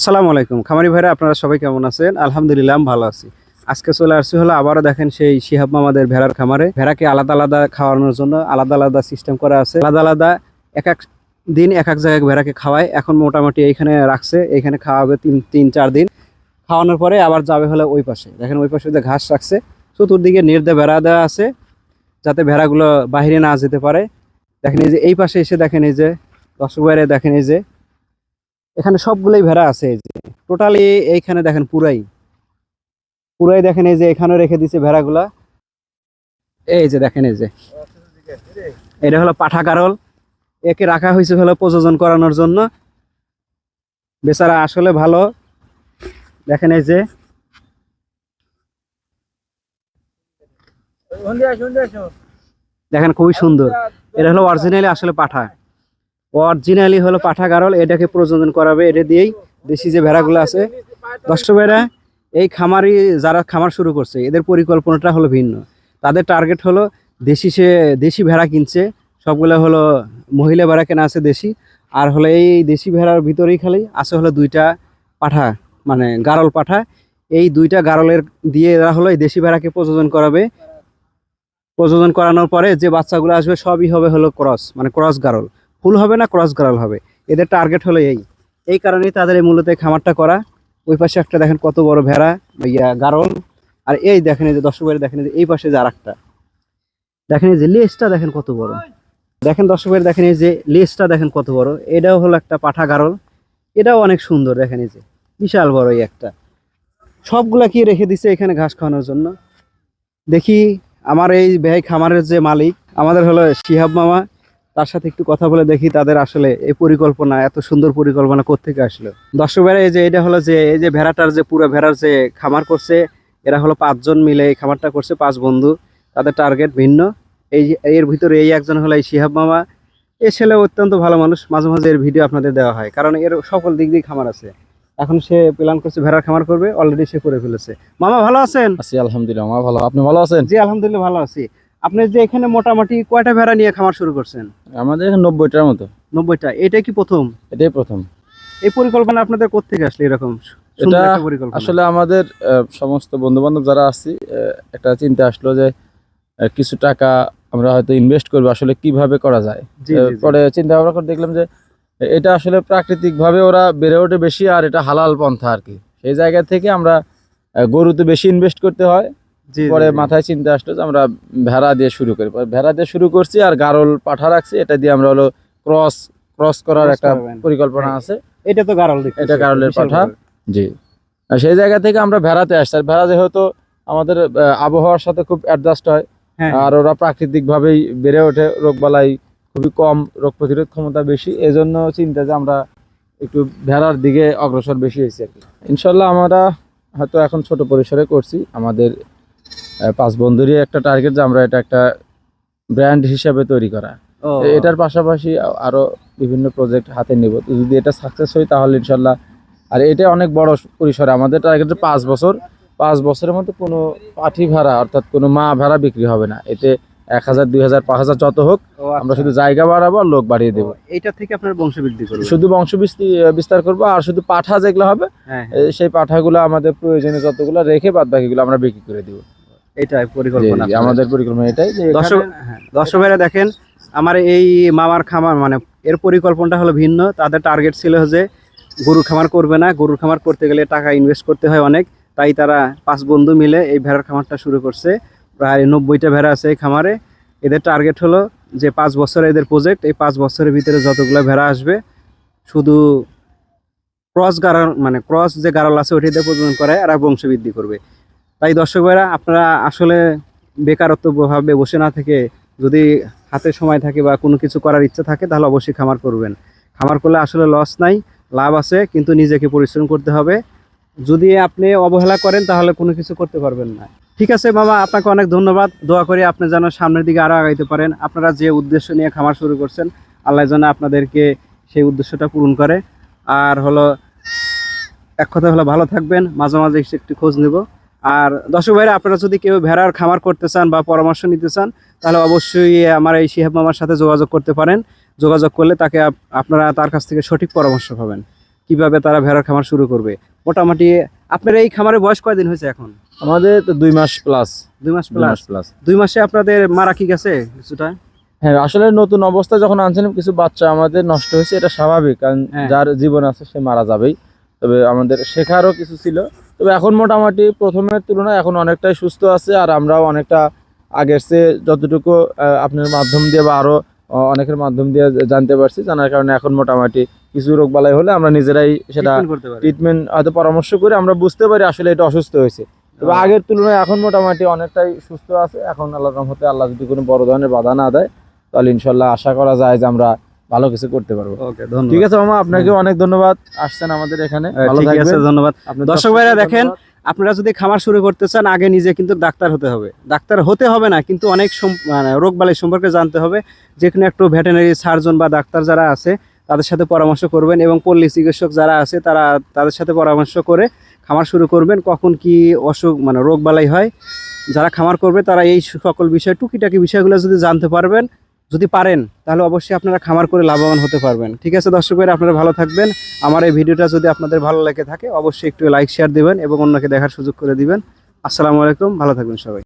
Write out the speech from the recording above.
আসসালামু আলাইকুম। খামারি ভাইরা, আপনারা সবাই কেমন আছেন? আলহামদুলিল্লাহ ভালো আছি। আজকে চলে আসছি হলো আবারও দেখেন সেই শিহাব মামাদের ভেড়ার খামারে। ভেড়াকে আলাদা আলাদা খাওয়ানোর জন্য আলাদা আলাদা সিস্টেম করা আছে। আলাদা আলাদা এক এক দিন, এক এক জায়গায় ভেড়াকে খাওয়ায়। এখন মোটামুটি এইখানে রাখছে। এইখানে খাওয়াবে তিন তিন, চার দিন। খাওয়ানোর পরে আবার যাবে হলো ওই পাশে। দেখেন ওই পাশে যে ঘাস রাখছে। চতুর্দিকে নির্দে ভেড়া দেওয়া আছে, যাতে ভেড়াগুলো বাইরে না যেতে পারে। দেখেন এই যে এই পাশে এসে দেখেন এই যে, দর্শক বাইরে দেখেন এই যে এখানে সবগুলোই ভেড়া আছে এই যে। টোটালি এইখানে দেখেন পুরাই। পুরাই দেখেন এই যে এখানে রেখে দিছে ভেড়াগুলা। এই যে দেখেন এই যে। এটা হলো পাঠা কারল একে রাখা হয়েছে হলো প্রযোজন করানোর জন্য। বেচারা আসলে ভালো। দেখেন এই যে। দেখেন খুবই সুন্দর। এটা হলো অরিজিনালি আসলে পাঠা। অরিজিনালি হলো পাঠা গারল এটাকে প্রযোজন করাবে, এটা দিয়েই দেশি যে ভেড়াগুলো আছে। দর্শক ভাইরা, এই খামারি যারা খামার শুরু করছে, এদের পরিকল্পনাটা হলো ভিন্ন। তাদের টার্গেট হলো দেশি সে, দেশি ভেড়া কিনছে, সবগুলো হলো মহিলা ভেড়া কেনা আছে দেশি, আর হলো এই দেশি ভেড়ার ভিতরেই খালি আছে হলো দুইটা পাঠা মানে গারল পাঠা। এই দুইটা গারলের দিয়ে এরা হলো এই দেশি ভেড়াকে প্রযোজন করাবে। প্রযোজন করানোর পরে যে বাচ্চাগুলো আসবে, সবই হবে হলো ক্রস মানে ক্রস গারল। ফুল হবে না ক্রস গারল হবে। এদের টার্গেট হলো এই। এই কারণেই তাদের এই মূলত খামারটা করা। ওই পাশে একটা দেখেন কত বড় ভেড়া ইয়া গারল। আর এই দেখেন এই যে দর্শক ভাইরা, দেখেন এই পাশে যে আরেকটা। দেখেন এই যে লেজটা দেখেন কত বড়। দেখেন দর্শক ভাইরা, দেখেন এই যে লেজটা দেখেন কত বড়। এটাও হলো একটা পাঠা গারল। এটাও অনেক সুন্দর, দেখেন এই যে। বিশাল বড় এই একটা। সবগুলা কি রেখে দিছে এখানে ঘাস খাওয়ানোর জন্য? দেখি, আমার এই ব্যয় খামারের যে মালিক, আমাদের হলো শিহাব মামা। তার সাথে একটু কথা বলে দেখি তাদের আসলে এই পরিকল্পনা এত সুন্দর পরিকল্পনা কোথেকে আসলো। দর্শক ভাইরা এই যে এটা হলো যে এই যে ভেড়াটার যে পুরো ভেড়ার যে খামার করছে এরা হলো পাঁচজন মিলে এই খামারটা করছে পাঁচ বন্ধু। তাদের টার্গেট ভিন্ন। এই এর ভিতরে এই একজন হলো এই শিহাব মামা। এ ছেলে অত্যন্ত ভালো মানুষ মাঝে মাঝে এর ভিডিও আপনাদের দেওয়া হয়। কারণ এর সকল দিক দিয়ে খামার আছে। এখন সে প্ল্যান করছে ভেড়ার খামার করবে অলরেডি সে করে ফেলেছে। মামা ভালো আছেন? আছি আলহামদুলিল্লাহ মামা ভালো। আপনি ভালো আছেন? জি আলহামদুলিল্লাহ ভালো আছি। আপনি যে এখানে মোটামুটি কয়টা ভেড়া নিয়ে খামার শুরু করছেন? আমাদের এখানে নব্বইটার মতো। নব্বইটা। এটা কি প্রথম? এটাই প্রথম। এই পরিকল্পনা আপনাদের কোথেকে আসলে এরকম? এটা আসলে আমাদের সমস্ত বন্ধু বান্ধব যারা আছি একটা চিন্তা আসলো যে কিছু টাকা আমরা হয়তো ইনভেস্ট করব আসলে কীভাবে করা যায়। পরে চিন্তা ভাবনা করে দেখলাম যে এটা আসলে প্রাকৃতিক ভাবে ওরা বেড়ে ওঠে বেশি আর এটা হালাল পন্থা আর কি। সেই জায়গা থেকে আমরা গরুতে বেশি ইনভেস্ট করতে হয় পরে মাথায় চিন্তা আসলো যে আমরা ভেড়া দিয়ে শুরু করি। ভেড়া দিয়ে শুরু করছি আর গারল পাঠা রাখছি এটা দিয়ে আমরা হলো ক্রস ক্রস করার একটা পরিকল্পনা হ্যাঁ। আছে। এটা তো গারল এটা গারলের পাঠা। জি। আর সেই জায়গা থেকে আমরা ভেড়াতে আসছি। আর ভেড়া যেহেতু আমাদের আবহাওয়ার সাথে খুব অ্যাডজাস্ট হয় হ্যাঁ। আর ওরা প্রাকৃতিক ভাবেই বেড়ে ওঠে। রোগবালাই খুবই কম রোগ প্রতিরোধ ক্ষমতা বেশি। এজন্য চিন্তা যে আমরা একটু ভেড়ার দিকে অগ্রসর বেশি হয়েছি আর কি। ইনশাল্লাহ আমরা হয়তো এখন ছোট পরিসরে করছি। আমাদের পাঁচ বন্ধুরই একটা টার্গেট যে আমরা এটা একটা ব্র্যান্ড হিসাবে তৈরি করা। এটার পাশাপাশি আ- আরও বিভিন্ন প্রজেক্ট হাতে নিব। যদি এটা সাকসেস হয় তাহলে ইনশাল্লাহ আর এটা অনেক বড় পরিসরে। আমাদের টার্গেট পাঁচ বছর পাঁচ বছরের মধ্যে কোনো পাঠি ভাড়া অর্থাৎ কোনো মা ভাড়া বিক্রি হবে না। এতে এক হাজার দুই হাজার পাঁচ হাজার যত হোক আমরা আচ্ছা। শুধু জায়গা বাড়াবো আর লোক বাড়িয়ে দেবো। ও, এইটা থেকে আপনার বংশ বৃদ্ধি করবে। শুধু বংশ বিস্তি- বিস্তার করব আর শুধু পাঠা যেগুলো হবে হ্যাঁ সেই পাঠাগুলো আমাদের প্রয়োজনীয় যতগুলো রেখে বাদ বাকিগুলো আমরা বিক্রি করে দিব। এটাই পরিকল্পনা আমাদের পরিকল্পনা এটাই যে দর্শক ভাইরা দেখেন আমার এই মামার খামার মানে এর পরিকল্পনাটা হলো ভিন্ন। তাদের টার্গেট ছিল যে গরুর খামার করবে না। গরুর খামার করতে গেলে টাকা ইনভেস্ট করতে হয় অনেক। তাই তারা পাঁচ বন্ধু মিলে এই ভেড়ার খামারটা শুরু করছে। প্রায় নব্বইটা ভেড়া আছে এই খামারে। এদের টার্গেট হলো যে পাঁচ বছর এদের প্রজেক্ট এই পাঁচ বছরের ভিতরে যতগুলো ভেড়া আসবে শুধু ক্রস গাড়াল মানে ক্রস যে গাড়াল আছে ওটিতে প্রজনন করে এরা বংশবৃদ্ধি করবে। তাই দর্শক ভাইরা, আপনারা আসলে বেকারত্ব ভাবে বসে না থেকে যদি হাতে সময় থাকে বা কোনো কিছু করার ইচ্ছা থাকে, তাহলে অবশ্যই খামার করবেন। খামার করলে আসলে লস নাই, লাভ আছে, কিন্তু নিজেকে পরিশ্রম করতে হবে। যদি আপনি অবহেলা করেন, তাহলে কোনো কিছু করতে পারবেন না। ঠিক আছে মামা, আপনাকে অনেক ধন্যবাদ। দোয়া করি আপনি যেন সামনের দিকে আরও আগাইতে পারেন। আপনারা যে উদ্দেশ্য নিয়ে খামার শুরু করছেন, আল্লাহ যেন আপনাদেরকে সেই উদ্দেশ্যটা পূরণ করে। আর হলো, এক কথা হলো ভালো থাকবেন। মাঝে মাঝে একটু খোঁজ নেব। আর দর্শক ভাইরা আপনারা যদি কেউ ভেড়ার খামার করতে চান বা পরামর্শ নিতে চান তাহলে অবশ্যই আমার এই শিহাব মামার সাথে যোগাযোগ করতে পারেন। যোগাযোগ করলে তাকে আপ- আপনারা তার কাছ থেকে সঠিক পরামর্শ পাবেন কীভাবে তারা ভেড়ার খামার শুরু করবে। মোটামুটি আপনার এই খামারের বয়স কয়দিন হয়েছে এখন? আমাদের তো দুই মাস প্লাস দুই মাস প্লাস প্লাস দুই মাসে আপনাদের মারা কি গেছে কিছুটা? হ্যাঁ আসলে নতুন অবস্থা যখন আনছিলাম কিছু বাচ্চা আমাদের নষ্ট হয়েছে এটা স্বাভাবিক। কারণ হ্যাঁ। যার জীবন আছে সে মারা যাবেই। তবে আমাদের শেখারও কিছু ছিল। তবে এখন মোটামুটি প্রথমের তুলনায় এখন অনেকটাই সুস্থ আছে আর আমরাও অনেকটা আগের চেয়ে যতটুকু আপনার মাধ্যম দিয়ে বা আরও আহ, অনেকের মাধ্যম দিয়ে জানতে পারছি জানার কারণে এখন মোটামুটি কিছু রোগ বালাই হলে আমরা নিজেরাই সেটা ট্রিটমেন্ট হয়তো পরামর্শ করে আমরা বুঝতে পারি আসলে এটা অসুস্থ হয়েছে। তবে আগের তুলনায় এখন মোটামুটি অনেকটাই সুস্থ আছে। এখন আল্লাহ রহমতে আল্লাহ যদি কোনো বড় ধরনের বাধা না দেয় তাহলে ইনশাল্লাহ আশা করা যায় যে আমরা ভালো কিছু করতে পারব। ওকে ধন্যবাদ। ঠিক আছে মামা আপনাকে অনেক ধন্যবাদ। আসছেন আমাদের এখানে। হ্যাঁ, ভালো ঠিক আছে থাকবেন। ধন্যবাদ। দর্শক ভাইরা দেখেন আপনারা যদি খামার শুরু করতে চান আগে নিজে কিন্তু ডাক্তার হতে হবে। ডাক্তার হতে হবে না কিন্তু অনেক মানে রোগ বালাই সম্পর্কে জানতে হবে। যেখানে একটু ভেটেনারি সার্জন বা ডাক্তার যারা আছে তাদের সাথে পরামর্শ করবেন এবং পল্লী চিকিৎসক যারা আছে তারা তাদের সাথে পরামর্শ করে খামার শুরু করবেন কখন কি অসুখ মানে রোগ বালাই হয়। যারা খামার করবে তারা এই সকল বিষয় টুকিটাকি বিষয়গুলো যদি জানতে পারবেন যদি পারেন, তাহলে অবশ্যই আপনারা খামার করে লাভবান হতে পারবেন। ঠিক আছে দর্শক ভাইরা আপনারা ভালো থাকবেন। আমার এই ভিডিওটা যদি আপনাদের ভালো লেগে থাকে, অবশ্যই একটু লাইক শেয়ার দেবেন এবং অন্যকে দেখার সুযোগ করে দিবেন। আসসালামু আলাইকুম, ভালো থাকবেন সবাই।